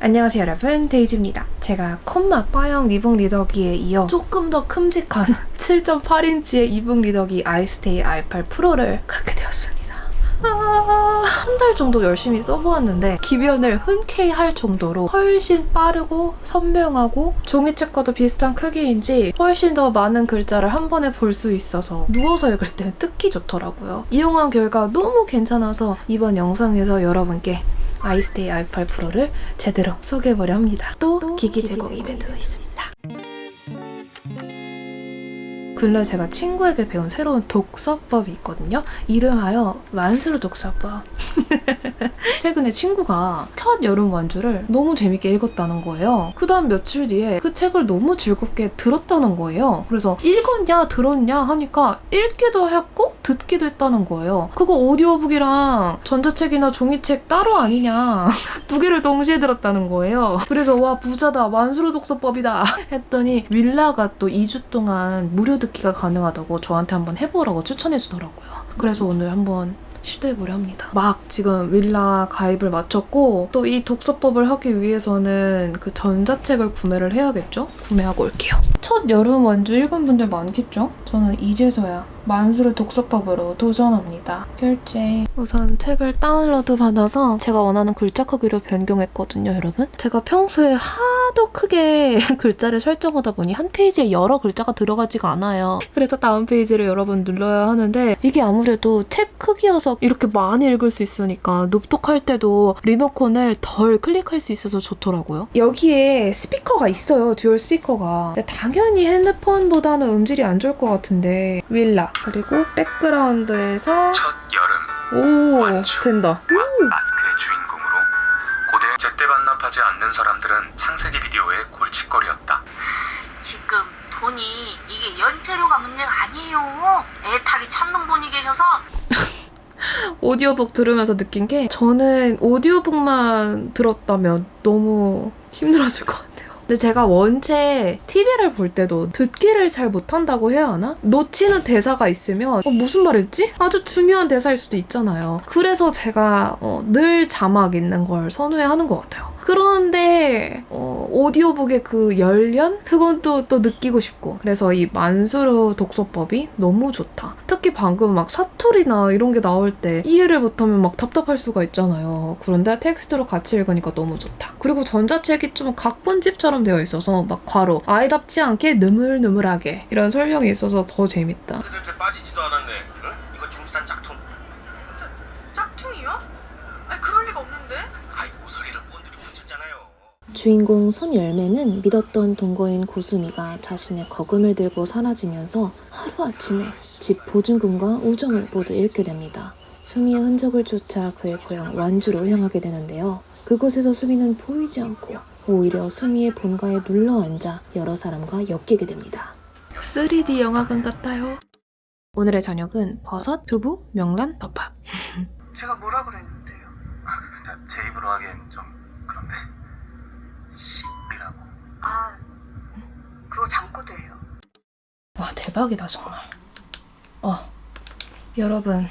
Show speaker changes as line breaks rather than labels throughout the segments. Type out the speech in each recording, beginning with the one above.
안녕하세요 여러분 데이지입니다. 제가 콤마 빠형 이북 리더기에 이어 조금 더 큼직한 7.8인치의 이북 리더기 아이스테이 R8 프로를 갖게 되었습니다. 아, 한달 정도 열심히 써보았는데 기변을 흔쾌히 할 정도로 훨씬 빠르고 선명하고 종이책과도 비슷한 크기인지 훨씬 더 많은 글자를 한 번에 볼 수 있어서 누워서 읽을 때는 특히 좋더라고요. 이용한 결과 너무 괜찮아서 이번 영상에서 여러분께 아이스테이 R8 프로를 제대로 소개해보려 합니다. 또 기기 제공 이벤트도 있습니다. 근래 제가 친구에게 배운 새로운 독서법이 있거든요. 이름하여 만수르 독서법. 최근에 친구가 첫 여름 완주를 너무 재밌게 읽었다는 거예요. 그 다음 며칠 뒤에 그 책을 너무 즐겁게 들었다는 거예요. 그래서 읽었냐, 들었냐 하니까 읽기도 했고 듣기도 했다는 거예요. 그거 오디오북이랑 전자책이나 종이책 따로 아니냐. 두 개를 동시에 들었다는 거예요. 그래서 와, 부자다. 만수르 독서법이다. 했더니 윌라가 또 2주 동안 무료 듣 기가 가능하다고 저한테 한번 해보라고 추천해 주더라고요. 그래서 오늘 한번 시도해보려 합니다. 막 지금 윌라 가입을 마쳤고 또 이 독서법을 하기 위해서는 그 전자책을 구매를 해야겠죠? 구매하고 올게요. 첫 여름 완주 읽은 분들 많겠죠? 저는 이제서야 만수르 독서법으로 도전합니다. 결제. 우선 책을 다운로드 받아서 제가 원하는 글자 크기로 변경했거든요, 여러분. 제가 평소에 하도 크게 글자를 설정하다 보니 한 페이지에 여러 글자가 들어가지가 않아요. 그래서 다음 페이지를 여러 번 눌러야 하는데 이게 아무래도 책 크기여서 이렇게 많이 읽을 수 있으니까 눕독할 때도 리모컨을 덜 클릭할 수 있어서 좋더라고요. 여기에 스피커가 있어요, 듀얼 스피커가. 당연히 핸드폰보다는 음질이 안 좋을 것 같은데 윌라 그리고 백그라운드에서
첫 여름
오
완주.
된다.
마스크의 주인공으로 고대 제때 반납하지 않는 사람들은 창세기 비디오의 골칫거리였다.
지금 돈이 이게 연체료가 문제가 아니에요. 애타게 찾는 분이 계셔서
오디오북 들으면서 느낀 게 저는 오디오북만 들었다면 너무 힘들었을 것 같아요. 근데 제가 원체 TV를 볼 때도 듣기를 잘 못한다고 해야 하나? 놓치는 대사가 있으면 어, 무슨 말했지? 아주 중요한 대사일 수도 있잖아요. 그래서 제가 어, 늘 자막 있는 걸 선호해하는 것 같아요. 그런데 어, 오디오북의 그 열련? 그건 또, 또 느끼고 싶고 그래서 이 만수르 독서법이 너무 좋다. 특히 방금 막 사투리나 이런 게 나올 때 이해를 못하면 막 답답할 수가 있잖아요. 그런데 텍스트로 같이 읽으니까 너무 좋다. 그리고 전자책이 좀 각본집처럼 되어 있어서 막 괄호 아이답지 않게 느물느물하게 이런 설명이 있어서 더 재밌다.
빠지지도 않았네. 응? 이거 중국산 짝퉁.
짝퉁이요? 아니 그럴 리가 없는데.
아이 모서리를 온들이 붙였잖아요.
주인공 손열매는 믿었던 동거인 고수미가 자신의 거금을 들고 사라지면서 하루아침에 집 보증금과 우정을 모두 잃게 됩니다. 수미의 흔적을 쫓아 그의 고향 완주로 향하게 되는데요. 그곳에서 수미는 보이지 않고 오히려 수미의 본가에 눌러 앉아 여러 사람과 엮이게 됩니다.
3D 영화관 같아요. 오늘의 저녁은 버섯, 두부, 명란, 덮밥.
제가 뭐라 그랬는데요?
아, 제 입으로 하기엔 좀. 씨이라고.
아 그거 잠꼬대예요.
와 대박이다 정말. 어 여러분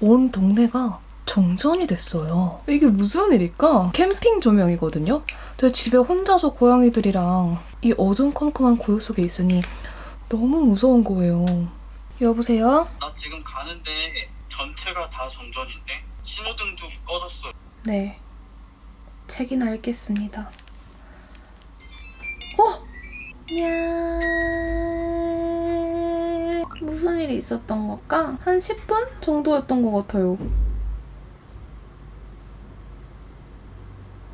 온 동네가 정전이 됐어요. 이게 무슨 일일까? 캠핑 조명이거든요. 근데 집에 혼자서 고양이들이랑 이 어둠컴컴한 고요 속에 있으니 너무 무서운 거예요. 여보세요?
나 지금 가는데 전체가 다 정전인데 신호등도 꺼졌어.
네. 책이나 읽겠습니다. 어? 냐 무슨 일이 있었던 걸까? 한 10분 정도였던 것 같아요.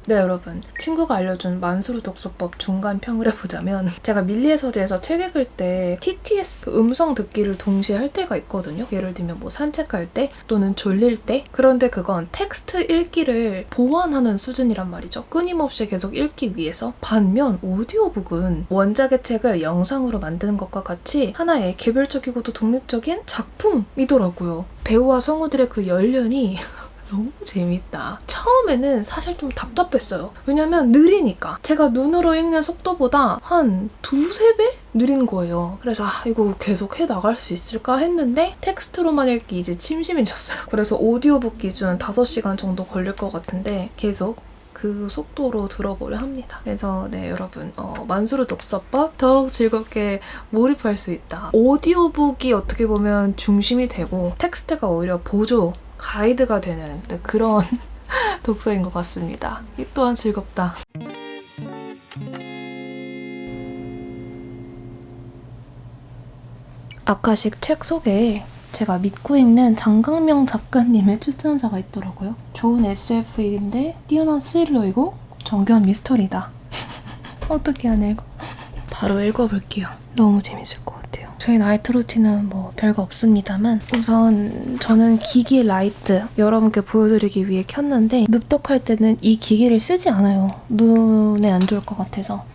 네 여러분. 친구가 알려준 만수르 독서법 중간 평을 해보자면 제가 밀리의 서재에서 책 읽을 때 TTS 음성 듣기를 동시에 할 때가 있거든요. 예를 들면 뭐 산책할 때 또는 졸릴 때. 그런데 그건 텍스트 읽기를 보완하는 수준이란 말이죠. 끊임없이 계속 읽기 위해서 반면 오디오북은 원작의 책을 영상으로 만드는 것과 같이 하나의 개별적이고도 독립적인 작품이더라고요. 배우와 성우들의 그 열연이 너무 재밌다. 처음에는 사실 좀 답답했어요. 왜냐면 느리니까. 제가 눈으로 읽는 속도보다 한 두세 배? 느린 거예요. 그래서 아, 이거 계속 해 나갈 수 있을까 했는데 텍스트로만 읽기 이제 침심해졌어요. 그래서 오디오북 기준 5시간 정도 걸릴 것 같은데 계속 그 속도로 들어보려 합니다. 그래서 네 여러분 어, 만수르 독서법 더욱 즐겁게 몰입할 수 있다. 오디오북이 어떻게 보면 중심이 되고 텍스트가 오히려 보조 가이드가 되는 네, 그런 독서인 것 같습니다. 이 또한 즐겁다. 아카식 책 속에 제가 믿고 읽는 장강명 작가님의 추천사가 있더라고요. 좋은 SF인데 뛰어난 스릴러이고 정교한 미스터리다. 어떻게 안 읽어? 바로 읽어볼게요. 너무 재밌을 것 같아요. 저희 나이트 루틴은 뭐 별거 없습니다만 우선 저는 기기 라이트 여러분께 보여드리기 위해 켰는데 눕덕할 때는 이 기기를 쓰지 않아요. 눈에 안 좋을 것 같아서.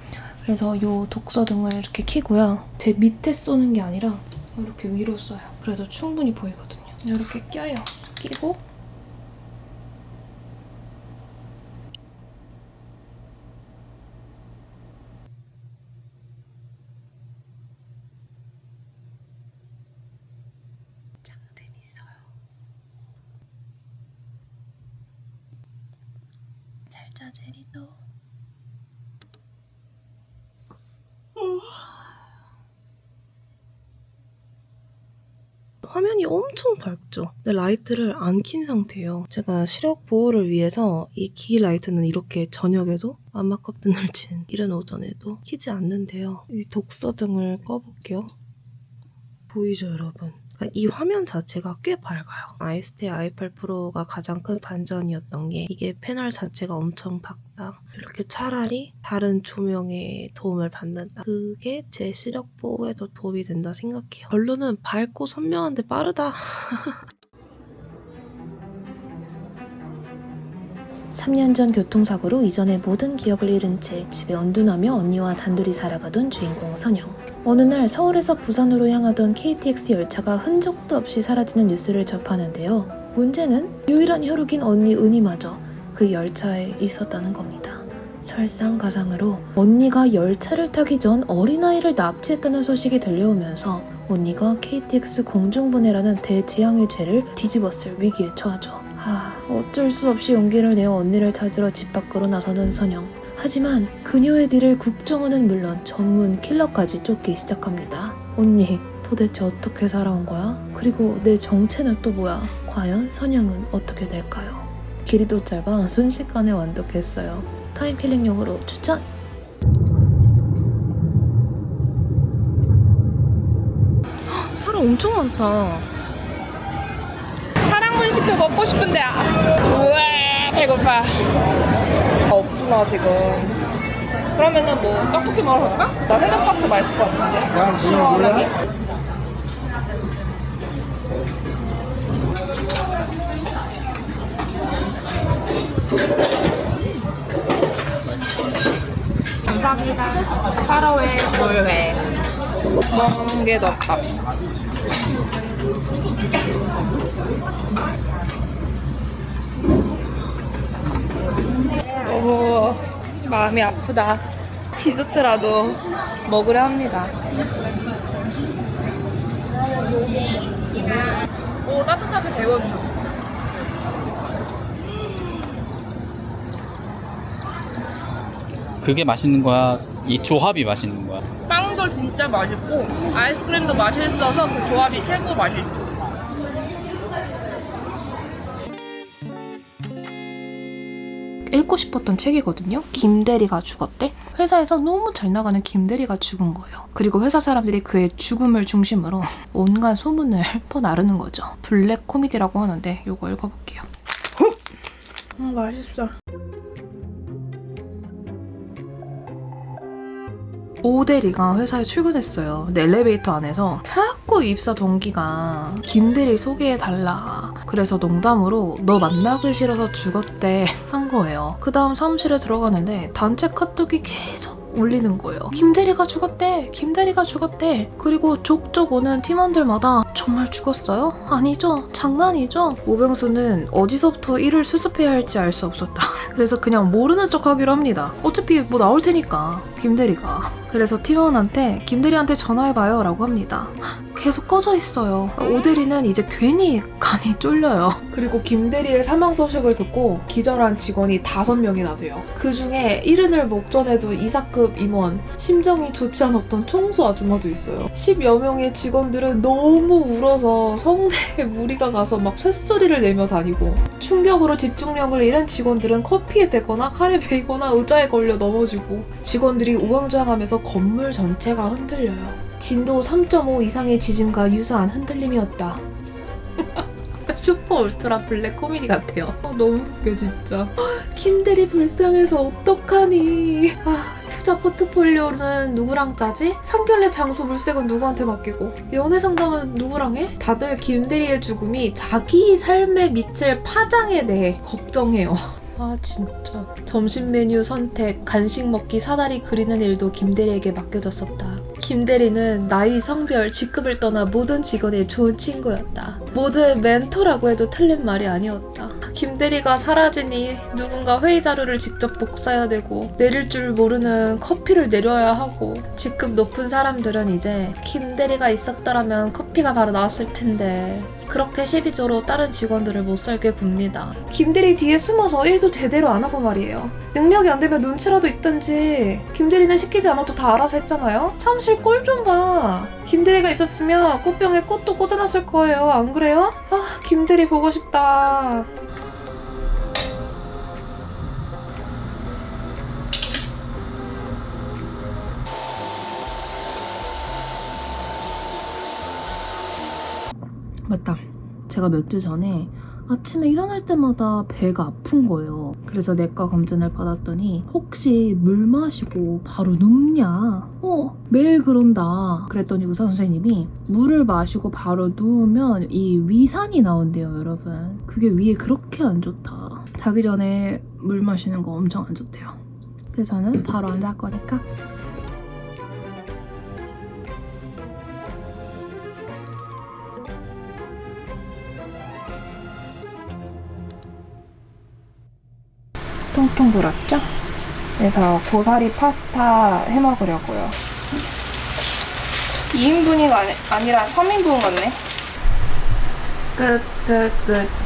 그래서 이 독서 등을 이렇게 켜고요. 제 밑에 쏘는 게 아니라 이렇게 위로 써요. 그래도 충분히 보이거든요. 이렇게 껴요. 끼고 잠들이 있어요. 잘자 제리도. 화면이 엄청 밝죠? 근데 라이트를 안 킨 상태예요. 제가 시력 보호를 위해서 이 기기 라이트는 이렇게 저녁에도 암막컵 등을 친 이른 오전에도 키지 않는데요. 이 독서 등을 꺼볼게요. 보이죠, 여러분? 그러니까 이 화면 자체가 꽤 밝아요. 아이스테 i8 프로가 가장 큰 반전이었던 게 이게 패널 자체가 엄청 밝다. 이렇게 차라리 다른 조명에 도움을 받는다. 그게 제 시력 보호에도 도움이 된다 생각해요. 결론은 밝고 선명한데 빠르다.
3년 전 교통사고로 이전의 모든 기억을 잃은 채 집에 은둔하며 언니와 단둘이 살아가던 주인공 선영. 어느 날 서울에서 부산으로 향하던 KTX 열차가 흔적도 없이 사라지는 뉴스를 접하는데요. 문제는 유일한 혈육인 언니 은희마저 그 열차에 있었다는 겁니다. 설상가상으로 언니가 열차를 타기 전 어린아이를 납치했다는 소식이 들려오면서 언니가 KTX 공중분해라는 대재앙의 죄를 뒤집었을 위기에 처하죠. 하, 어쩔 수 없이 용기를 내어 언니를 찾으러 집 밖으로 나서는 선영. 하지만 그녀의 뒤를 국정원은 물론 전문 킬러까지 쫓기 시작합니다. 언니, 도대체 어떻게 살아온 거야? 그리고 내 정체는 또 뭐야? 과연 선영은 어떻게 될까요? 길이도 짧아 순식간에 완독했어요. 타임킬링용으로 추천!
사람 엄청 많다. 사랑문 시켜 먹고 싶은데 아. 우와 배고파. 없구나 지금. 그러면은 뭐 떡볶이 먹으러 갈까? 나 회덮밥도 맛있을 것 같은데. 시원하게. 감사합니다. 파라웨 물회. 멍게덮밥. 너무 마음이 아프다. 디저트라도 먹으려 합니다. 오, 따뜻하게 데워주셨어.
그게 맛있는 거야? 이 조합이 맛있는 거야?
빵도 진짜 맛있고 아이스크림도 맛있어서 그 조합이 최고 맛있어. 읽고 싶었던 책이거든요. 김대리가 죽었대. 회사에서 너무 잘 나가는 김대리가 죽은 거예요. 그리고 회사 사람들이 그의 죽음을 중심으로 온갖 소문을 퍼나르는 거죠. 블랙 코미디라고 하는데 이거 읽어볼게요. 음, 맛있어. 오대리가 회사에 출근했어요. 근데 엘리베이터 안에서 자꾸 입사 동기가 김대리 소개해달라. 그래서 농담으로 너 만나기 싫어서 죽었대 한 거예요. 그 다음 사무실에 들어가는데 단체 카톡이 계속 울리는 거예요. 김대리가 죽었대. 김대리가 죽었대. 그리고 족족 오는 팀원들마다 정말 죽었어요? 아니죠. 장난이죠. 오병수는 어디서부터 일을 수습해야 할지 알 수 없었다. 그래서 그냥 모르는 척 하기로 합니다. 어차피 뭐 나올 테니까. 김대리가. 그래서 팀원한테 김대리한테 전화해봐요 라고 합니다. 계속 꺼져 있어요. 오대리는 이제 괜히 간이 쫄려요. 그리고 김대리의 사망 소식을 듣고 기절한 직원이 다섯 명이나 돼요. 그 중에 이른을 목전에도 이사급 임원, 심정이 좋지 않았던 청소 아줌마도 있어요. 10여 명의 직원들은 너무 울어서 성대에 무리가 가서 막 쇳소리를 내며 다니고 충격으로 집중력을 잃은 직원들은 커피에 대거나 칼에 베이거나 의자에 걸려 넘어지고 직원들이 우왕좌왕하면서 건물 전체가 흔들려요. 진도 3.5 이상의 지진과 유사한 흔들림이었다. 슈퍼 울트라 블랙 코미디 같아요. 어, 너무 웃겨 진짜. 김대리 불쌍해서 어떡하니. 아 투자 포트폴리오는 누구랑 짜지? 상견례 장소 물색은 누구한테 맡기고 연애 상담은 누구랑 해? 다들 김대리의 죽음이 자기 삶의 미칠 파장에 대해 걱정해요. 아 진짜 점심 메뉴 선택, 간식 먹기 사다리 그리는 일도 김대리에게 맡겨졌었다. 김 대리는 나이, 성별, 직급을 떠나 모든 직원의 좋은 친구였다. 모두의 멘토라고 해도 틀린 말이 아니었다. 김 대리가 사라지니 누군가 회의 자료를 직접 복사해야 되고 내릴 줄 모르는 커피를 내려야 하고 직급 높은 사람들은 이제 김 대리가 있었더라면 커피가 바로 나왔을 텐데 그렇게 시비조로 다른 직원들을 못 살게 굽니다. 김대리 뒤에 숨어서 일도 제대로 안 하고 말이에요. 능력이 안 되면 눈치라도 있든지 김대리는 시키지 않아도 다 알아서 했잖아요. 참실 꼴 좀 봐. 김대리가 있었으면 꽃병에 꽃도 꽂아놨을 거예요. 안 그래요? 아 김대리 보고 싶다. 맞다. 제가 몇 주 전에 아침에 일어날 때마다 배가 아픈 거예요. 그래서 내과 검진을 받았더니 혹시 물 마시고 바로 눕냐? 어, 매일 그런다. 그랬더니 의사 선생님이 물을 마시고 바로 누우면 이 위산이 나온대요, 여러분. 그게 위에 그렇게 안 좋다. 자기 전에 물 마시는 거 엄청 안 좋대요. 그래서 저는 바로 안 잘 거니까 통통 불었죠? 그래서 고사리 파스타 해 먹으려고요. 2인분이 아니, 아니라 3인분 같네. 끝, 끝, 끝.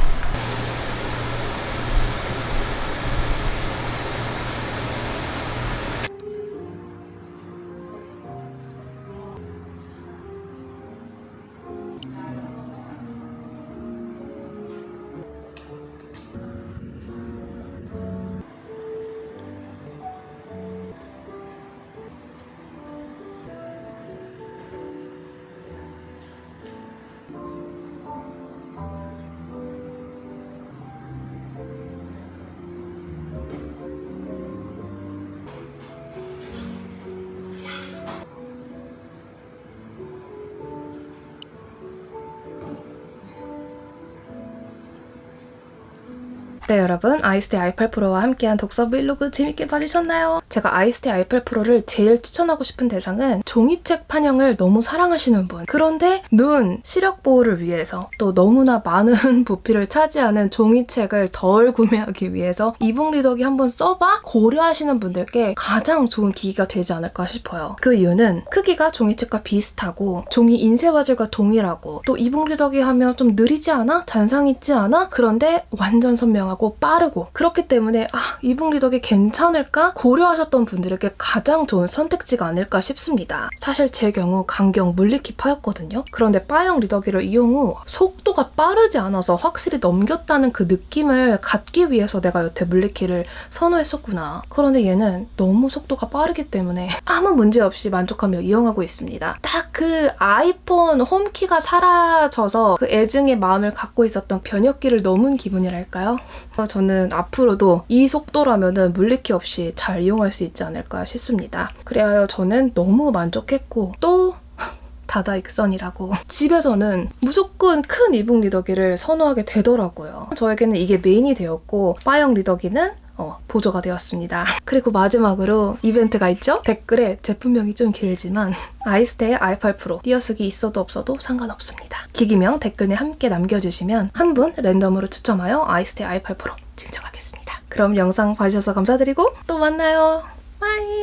네 여러분 아이스티 i8 프로와 함께한 독서 브이로그 재밌게 봐주셨나요? 제가 아이스티 i8 프로를 제일 추천하고 싶은 대상은 종이책 판형을 너무 사랑하시는 분 그런데 눈, 시력 보호를 위해서 또 너무나 많은 부피를 차지하는 종이책을 덜 구매하기 위해서 이북 리더기 한번 써봐? 고려하시는 분들께 가장 좋은 기기가 되지 않을까 싶어요. 그 이유는 크기가 종이책과 비슷하고 종이 인쇄 화질과 동일하고 또 이북 리더기 하면 좀 느리지 않아? 잔상 있지 않아? 그런데 완전 선명하고 빠르고 그렇기 때문에 아 이북 리더기 괜찮을까 고려하 셨던 분들에게 가장 좋은 선택지가 아닐까 싶습니다. 사실 제 경우 강경 물리키 파였거든요. 그런데 바형 리더기를 이용 후 속도가 빠르지 않아서 확실히 넘겼다는 그 느낌을 갖기 위해서 내가 여태 물리키를 선호했었구나. 그런데 얘는 너무 속도가 빠르기 때문에 아무 문제 없이 만족하며 이용하고 있습니다. 딱 그 아이폰 홈키가 사라져서 그 애증의 마음을 갖고 있었던 변혁기를 넘은 기분이랄까요? 어, 저는 앞으로도 이 속도라면 물리키 없이 잘 이용할 수 있지 않을까 싶습니다. 그래야 저는 너무 만족했고 또 다다익선이라고 집에서는 무조건 큰 이북 리더기를 선호하게 되더라고요. 저에게는 이게 메인이 되었고 바형 리더기는 어, 보조가 되었습니다. 그리고 마지막으로 이벤트가 있죠? 댓글에 제품명이 좀 길지만 아이스테의 i8 프로 띄어쓰기 있어도 없어도 상관없습니다. 기기명 댓글에 함께 남겨주시면 한 분 랜덤으로 추첨하여 아이스테의 i8 프로 증정하겠습니다. 그럼 영상 봐주셔서 감사드리고 또 만나요. 바이